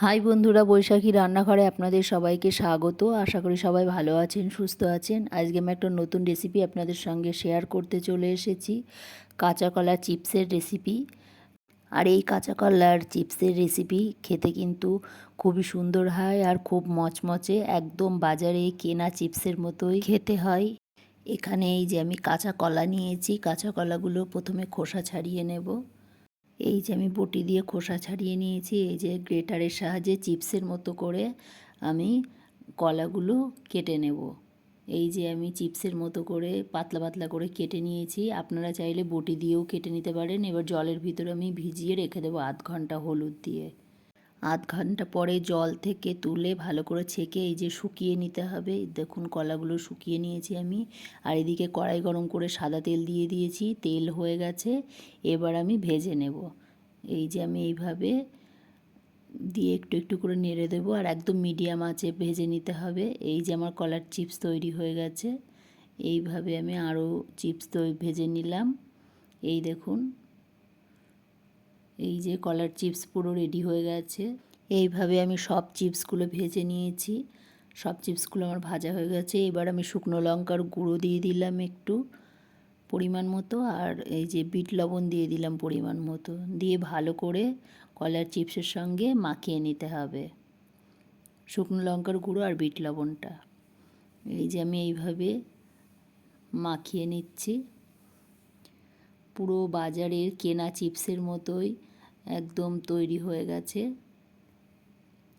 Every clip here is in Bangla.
হাই বন্ধুরা, বৈশাখী রান্নাঘরে আপনাদের সবাইকে স্বাগত। আশা করি সবাই ভালো আছেন, সুস্থ আছেন। আজকে আমি একটা নতুন রেসিপি আপনাদের সঙ্গে শেয়ার করতে চলে এসেছি, কাঁচা কলা চিপসের রেসিপি আর এই কাঁচা কলার চিপসের রেসিপি খেতে কিন্তু খুবই সুন্দর হয় আর খুব মচমচে, একদম বাজারে কেনা চিপসের মতোই খেতে হয়। এখানে এই যে আমি কাঁচা কলা নিয়েছি, কাঁচা কলাগুলো প্রথমে খোসা ছাড়িয়ে নেব। এই যে আমি বটি দিয়ে খোসা ছাড়িয়ে নিয়েছি, এই যে গ্রেটারের সাহায্যে চিপসের মতো করে আমি কলাগুলো কেটে নেব। এই যে আমি চিপসের মতো করে পাতলা পাতলা করে কেটে নিয়েছি, আপনারা চাইলে বটি দিয়েও কেটে নিতে পারেন। এবার জলের ভিতরে আমি ভিজিয়ে রেখে দেবো আধ ঘণ্টা হলুদ দিয়ে। আধ ঘণ্টা পরে জল থেকে তুলে ভালো করে ছেঁকে এই যে শুকিয়ে নিতে হবে। দেখুন কলাগুলো শুকিয়ে নিয়েছি আমি। আর এদিকে কড়াই গরম করে সাদা তেল দিয়ে দিয়েছি। তেল হয়ে গেছে। এবার আমি ভেজে নেব। এই যে আমি এইভাবে দিয়ে একটু একটু করে নেড়ে দেবো। আর একদম মিডিয়াম আঁচে ভেজে নিতে হবে। এই যে আমার কলার চিপস তৈরি হয়ে গেছে। এইভাবে আমি আরও চিপস তৈরি ভেজে নিলাম। এই দেখুন এই যে কলার চিপস পুরো রেডি হয়ে গেছে। এইভাবে আমি সব চিপসগুলো ভেজে নিয়েছি। সব চিপসগুলো আমার ভাজা হয়ে গেছে। এবার আমি শুকনো লঙ্কার গুঁড়ো দিয়ে দিলাম একটু পরিমাণ মতো, আর এই যে বিট লবণ দিয়ে দিলাম পরিমাণ মতো। দিয়ে ভালো করে কলার চিপসের সঙ্গে মাখিয়ে নিতে হবে। শুকনো লঙ্কার গুঁড়ো আর বিট লবণটা। এই যে আমি এইভাবে মাখিয়ে নিচ্ছি। পুরো বাজারের কেনা চিপসের মতোই একদম তৈরি হয়ে গেছে।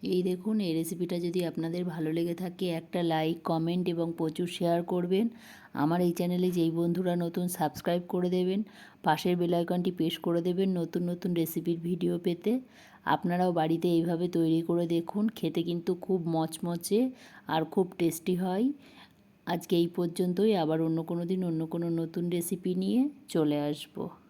এই দেখুন, এই রেসিপিটা যদি আপনাদের ভালো লেগে থাকে, একটা লাইক কমেন্ট এবং প্রচুর শেয়ার করবেন। আমার এই চ্যানেলে যেই বন্ধুরা নতুন সাবস্ক্রাইব করে দেবেন। পাশের বেলাইকনটি পেশ করে দেবেন নতুন নতুন রেসিপির ভিডিও পেতে। আপনারাও বাড়িতে এইভাবে তৈরি করে দেখুন, খেতে কিন্তু খুব মচমচে আর খুব টেস্টি হয়। আজকে এই পর্যন্তই, আবার অন্য কোনো দিন, অন্য কোনো নতুন রেসিপি নিয়ে চলে আসব।